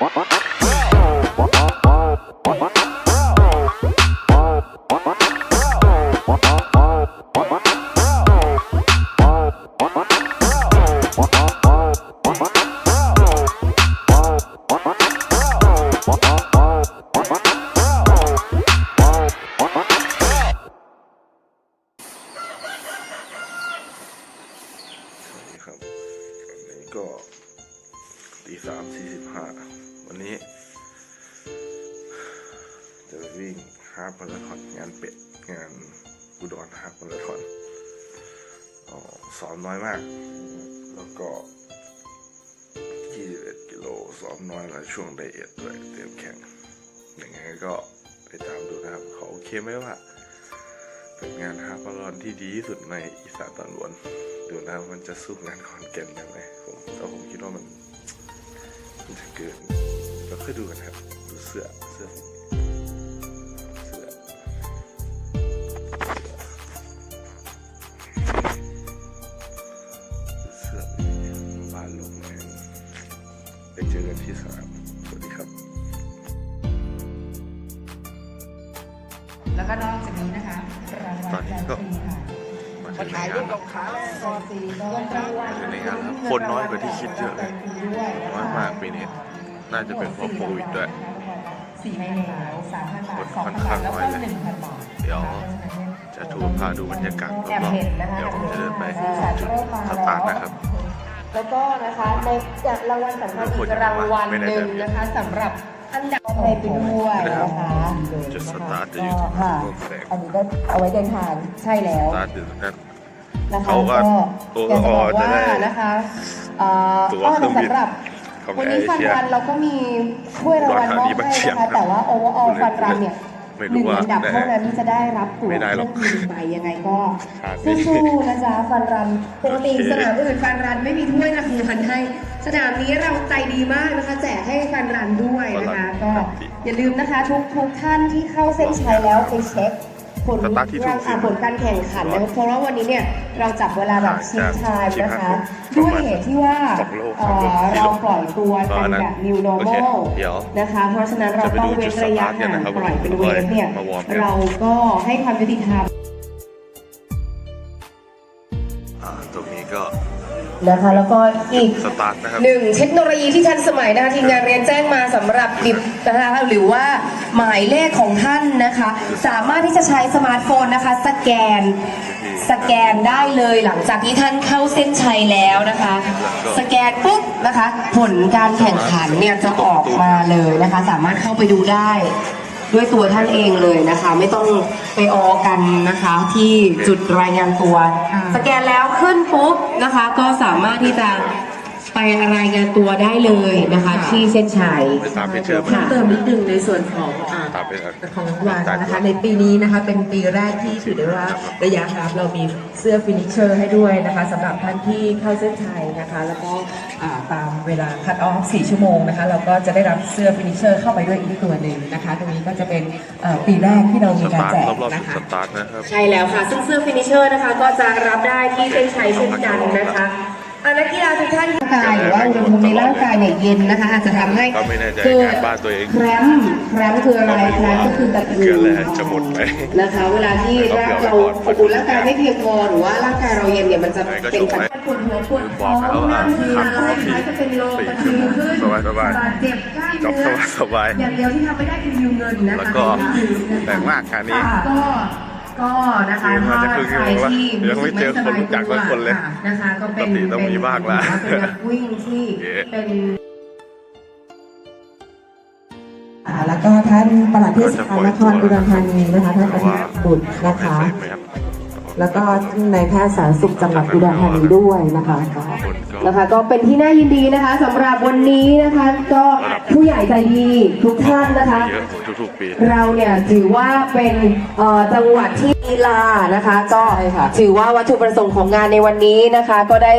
ส อ๋อซ้อมน้อยมาก แล้วก็21กิโลซ้อมน้อยแล้วช่วงไดเอทด้วยเตรียมแข่งอยังไงก็ไปตามดูนะครับ เขาโอเคไหมว่าเป็นงานฮาล์ฟมารอนที่ดีที่สุดในอีสานตอนบนดูนะมันจะสู้งานขอนแก่นยังไงผมแต่ผมคิดว่ามันมันจะเกินเราค่อยดูกันครับดูเสื้อเสื้อ แล้วก็นอกจากนี้นะคะรางวัลตอนนี้ก็แฟนซีค่ะมาถึงในงานแล้วแฟนซีก็เงินรางวัลถึงในงานแล้วคนน้อยกว่าที่คิดเยอะเลยน้อยมากปีนี้น่าจะเป็นเพราะโควิดด้วยสี่พันบาทสามพันบาคทนสองค่พัอนนบาข้าทงแล้วน้อยเลยก็หนึ่งพันบาทเดี๋ยวจะถูกพาดูบรรยากาศรอบๆเดี๋ยวผมจะเดินไปจุดสตาร์ทนะครับแล้วก็นะคะในจากรางวัลสำคัญอีกรางวัลหนึ่งนะคะสำหรับอันดับ ในปีด้วยนะคะจุดสตาร์ทจะอยู่ตรงค่ะต้นแสงอันนี้ก็เอาไว้เดินทางใช่แล้วสตาร์ทอยู่ตรงนั้นนะคะเขาก็ตัวอยากจะบอกจะได้ว่านะคะเอ่อตั๋วก็เครื่องบินสำหรับของวันนี้เอฟันเชียรันเราก็มีถ้วยรางวัลมอบอุดรธานีบางให้เฉียงนะคะแต่ว่าโอเวอร์ออลฟันรันเนี่ย ไม่หรู้นึ่งว่าอันดับได้เท่านั้นที่จะได้รับตั๋วไม่ได้หรอกเครื่องบินไปยังไงก็ขาดไม่สู้ๆนะจ๊ะฟันรันปกติโอเค สนามอื่นฟันรันไม่มีถ้วยนะคือฟันให้สนามนี้เราใจดีมากนะคะ แจกให้ฟันรันด้วยนะคะ ก็อย่าลืมนะคะทุกทุกท่านที่เข้าเส้นชัยแล้วไปเช็ค ผลสตาร์ทที่ถูกสิอ่าผลการแข่งขันนะคะเพราะว่าวันนี้เนี่ยเราจับเวลาแบบชิงชายนะคะ ด้วยเหตุที่ว่าสองโลเอ่สามโลอสี่โลเราปล่อยตัวกันแบบ new โอเค normal เดี๋ยวนะคะเพราะฉะนั้นเราต้องเว้นระยะห่างปล่อยเป็นเวฟเนี่ยมาวอร์มกัน เราก็ให้ความยุติธรรม อ่าตรงนี้ก็ นะคะ แล้วก็อีกสตาร์ทนะครับ หนึ่งเทคโนโลยีที่ทันสมัยนะคะทีมงานเรียนแจ้งมาสำหรับบิบนะคะหรือว่าหมายเลขของท่านนะคะ สามารถที่จะใช้สมาร์ทโฟนนะคะ สแกน สแกนได้เลยหลังจากที่ท่านเข้าเส้นชัยแล้วนะคะ สแกนปุ๊บนะคะ ผลการแข่งขันเนี่ยจะออกมาเลยนะคะ สามารถเข้าไปดูได้ ด้วยตัวท่านเองเลยนะคะ ไม่ต้องไปออกันนะคะ ที่จุดรายงานตัว สแกนแล้วขึ้นปุ๊บนะคะ ก็สามารถที่จะ ไปรายงานตัวได้เลยนะคะ ที่เส้นชัย ไปตามเพจเชิญเพิ่มเติมนิดนึงในส่วนของอ่าตามเพจของรางวัลนะคะ ในปีนี้นะคะเป็นปีแรกที่ถือได้ว่าระยะฮาล์ฟเรามีเสื้อฟินิชเชอร์ให้ด้วยนะคะสำหรับท่านที่เข้าเส้นชัยนะคะ แล้วก็อ่าตามเวลาคัดออฟ 4 ชั่วโมงนะคะ เราก็จะได้รับเสื้อฟินิชเชอร์เข้าไปด้วยอีกตัวหนึ่งนะคะ ตรงนี้ก็จะเป็นเอ่อปีแรกที่เราสมีการตาร์แจทกรอบๆนะจุดคะ สตาร์ทนะครับ ใช่แล้วค่ะ ซึ่งเสื้อฟินิชเชอร์นะคะ ก็จะรับได้ที่เส้นชัยเช่นกันนะคะ อะนักกีฬาทุกท่านร่างกายหรือว่าอุณหภูมิในร่างกายเนี่ยเย็นนะคะ อาจจะทำให้ก็ไม่แน่ใจเกิดงานบ้านตัวเอง แครมป์แครมป์คืออะไรแครมป์ก็คือตะคริเกิวดอะไรจะหมดไปนะคะ เวลาที่ร่างเราอบอุ่นร่างกายไม่เพียงพอหรือว่าร่างกายเราเย็นเนี่ยมันจะเป็นปัญหา ปวดหัวปวดท้องน้ำคืออะไรคล้ายจะเป็นโรคตะคริวขึ้นสบายสบายบาดเจ็บกล้ามจบเนื้อสบายอย่างเดียวที่ทำไม่ได้คือยืมเงินนะคะแล้วก็แปลกมากงานนี้ ค่ะก็ ก็นะคะมาจะครึ่งชั่วโมงแล้วยังไม่เจอคนรู้จักสักคนเลยนะคะก็เป็นปกติต้องมีบ้างละเป็นนักวิ่งที่เย้เป็นอ่าแล้วก็ท่านปลัดเทศบาลนครอุดรธานีนะคะท่านอาทิตย์บุตรนะคะ แล้วก็ในายแพทย์สาธารณสุขจังหวัดอุดรธานีด้วยนะคะก็ค นก็นะคะ ก็เป็นที่น่ายินดีนะคะสำหรับวันนี้นะคะ ก็ผู้ใหญ่ใจดีทุกท่านนะคะเยอะทุกๆปี เราเนี่ยถือว่าเป็นเอ่อจังหวัดที่ กีฬานะคะ ก็ถือว่าวัตถุประสงค์ของงานในวันนี้นะคะ ก็ได้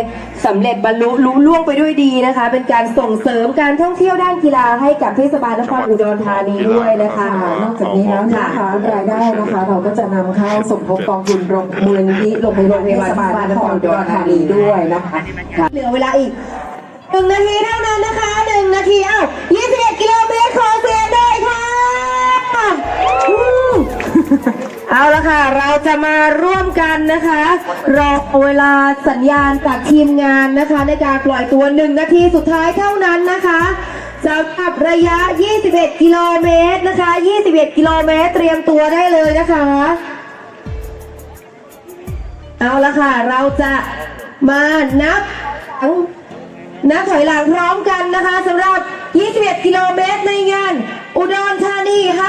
สำเร็จบรรลุลุล่วงไปด้วยดีนะคะ เป็นการส่งเสริมการท่องเที่ยวด้านกีฬาให้กับเทศบาลนครอุดรธานีด้วยนะคะ นอกจากนี้แล้วนะคะรายได้นะคะ เราก็จะนำเข้าสมทบกองทุนโรงมูลนิธิโรงพยาบาลเทศบาลนครอุดรธานีด้วยนะคะเหลือเวลาอีกหนึ่งนาทีเท่านั้นนะคะหนึ่งนาทีอ้าว21กิโลเมตรขอเสียงด้วยค่ะ เอาละค่ะ เราจะมาร่วมกันนะคะ รอเวลาสัญญาณจากทีมงานนะคะ ในการปล่อยตัวหนึ่งนาทีสุดท้ายเท่านั้นนะคะสำหรับระยะ 21 กิโลเมตรนะคะ 21 กิโลเมตร เตรียมตัวได้เลยนะคะ เอาละค่ะ เราจะมานับนับถอยหลังพร้อมกันนะคะสำหรับ 21 กิโลเมตรในงาน อุดรธานีฮา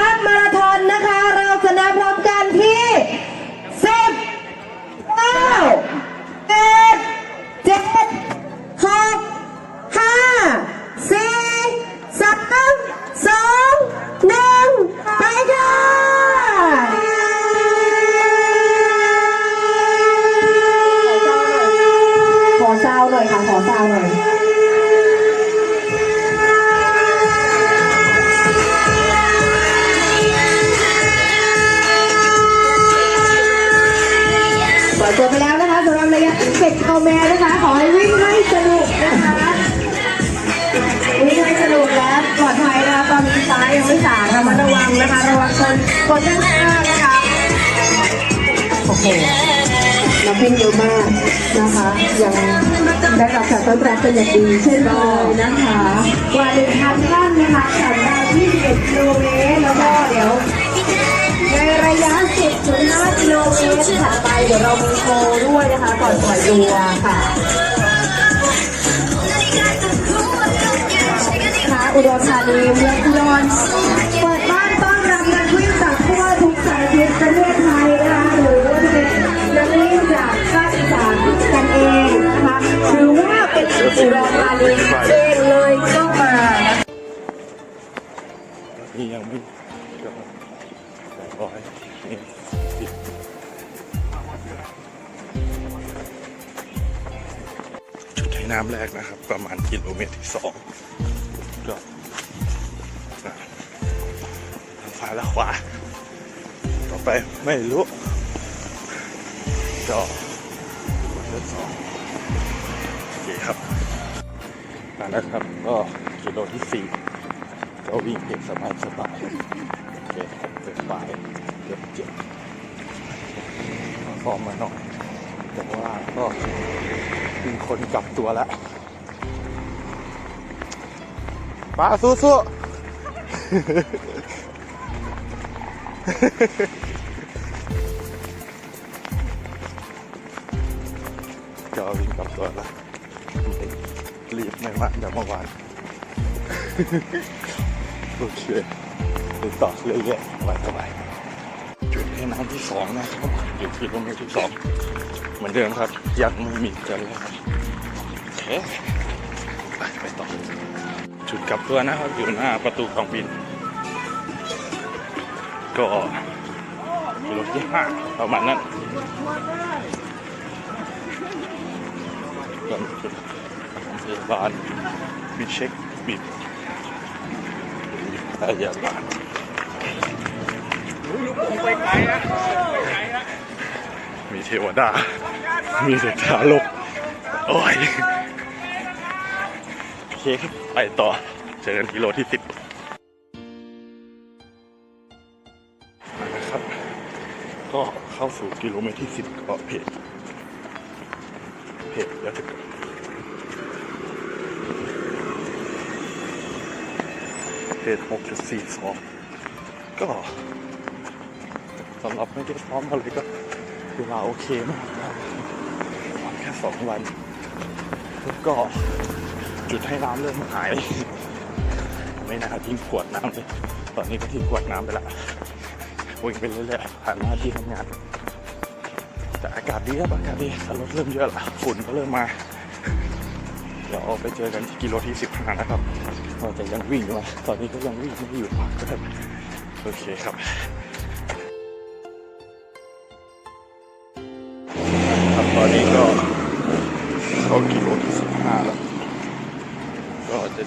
คนข้างหน้านะคะ โอเคนักวิ่งเยอะมากนะคะ ยังได้รับการต้อนรับเป็นอย่างดีเช่นเคยนะคะกว่าหนึ่งพันท่านนะคะสำหรับ21กิโลเมตรแล้วก็เดี๋ยวในระยะ 10ถึง5กิโลเมตรถัดไปเดี๋ยวเรามีโชว์ด้วยนะคะ ก่อนปล่อยตัวค่ะค่ะอุดรธานีเมืองอุดร น้ำแรกนะครับ ประมาณกิโลเมตรที่สองก็ทางซ้ายและขวา ต่อไปไม่รู้ก็เลือกสองโอเคครับมาแล้วครับก็กิโลที่สี่ก็วิ่งเก็บสบายสบายโอเคเกิดปลายเกือบเจ็บฟอร์มมาหน่อย แต่ว่าก็มีคนกลับตัวแล้วป้าสู้สู้ก็วิ่งกลับตัวแล้วรีบไม่มากแบบเมื่อวานโอเคไปต่อเรื่อยๆสบายสบายๆจุดให้น้ำที่สองนะครับอยู่ที่ตรงนี้ที่สอง เหมือนเดิมครับ ยังไม่มีกันเลยครับโอเคไปไปต่อจุดกลับตัวนะครับ อยู่หน้าประตูของบิน ก็กิโลที่ห้าประมาณนั้นก็จุดของพยาบาลมีเช็คบิดพยาบาลมี มีเทวดา มีเด็กทารกโอ้ยโอเคครับไปต่อเจอกันกิโลที่สิบนะครับ ก็เข้าสู่กิโลเมตรที่สิบก็เพจเพจแล้วจะเพจหกจุดสี่สองก็สำหรับไม่ได้พร้อมอะไรก็ เวลาโอเคมากนะครับแค่สองวัน แล้วก็จุดให้น้ำเริ่มหาย ไม่น่าทิ้งขวดน้ำเลย ตอนนี้ก็ทิ้งขวดน้ำไปละวิ่งไปเรื่อยๆผ่านหน้าที่ทำงาน แต่อากาศดีครับอากาศดีรถเริ่มเยอะละฝุ่นก็เริ่มมาเดี๋ยวไปเจอกันที่กิโลที่สิบห้านะครับเราจะยังวิ่งอยู่ตอนนี้ก็ยังวิ่งไม่หยุดพักก็ได้โอเคครับ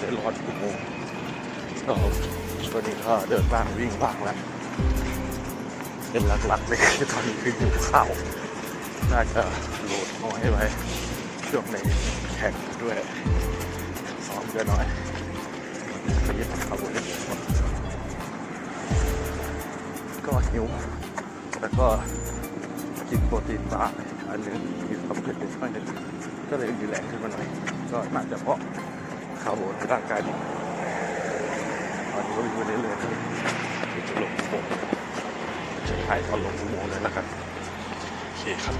จะได้รอดอุโมงค์ก็ตอนนี้ก็เดินบ้างวิ่งบ้างแล้วเป็นหลักๆเลยคือตอนนี้คือหิวข้าวน่าจะโหลดน้อยไว้ช่วงในแข่งด้วยซ้อมเยอะน้อยไปยึดขับรถก็หิวแล้วก็กินโปรตีนบาร์อันหนึงมีความเผ็ดนิดหน่อยหนึงก็เลยมีแรงขึ้นมาหน่อย ก็น่าจะเพราะ คาร์โบในร่างกายนี่ตอนนี้ก็วิ่งไปเรื่อยๆเลยเดี๋ยวจะลงอุโมงค์จะถ่ายตอนลงอุโมงค์เลยนะครับ โอเคครับ